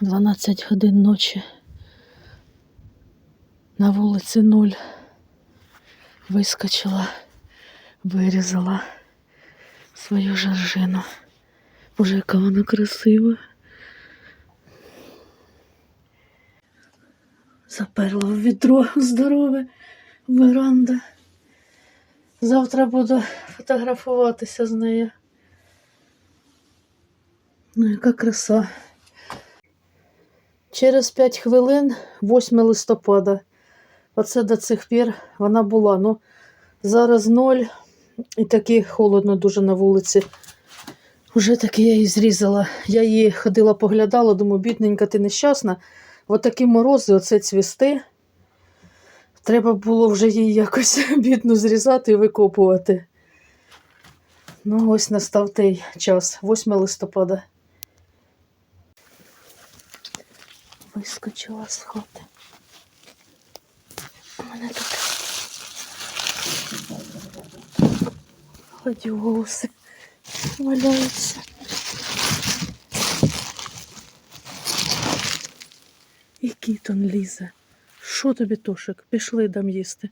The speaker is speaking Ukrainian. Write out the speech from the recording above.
12 годин ночі. На вулиці нуль. Вискочила, вирізала свою жаржину. Боже, яка вона красива. Заперла в відро здорове веранда. Завтра буду фотографуватися з нею. Ну, яка краса. Через 5 хвилин, 8 листопада. Оце до цих пір вона була. Ну, зараз ноль і таки холодно дуже на вулиці. Уже таки я її зрізала. Я її ходила, поглядала, думаю, бідненька, ти нещасна. От такі морози, оце цвісти. Треба було вже її якось бідно зрізати і викопувати. Ну, ось настав той час, 8 листопада. Вискочила з хати. У мене тут гладіолуси валяються. І кіт он лізе. Що тобі, Тошик? Пішли дам їсти.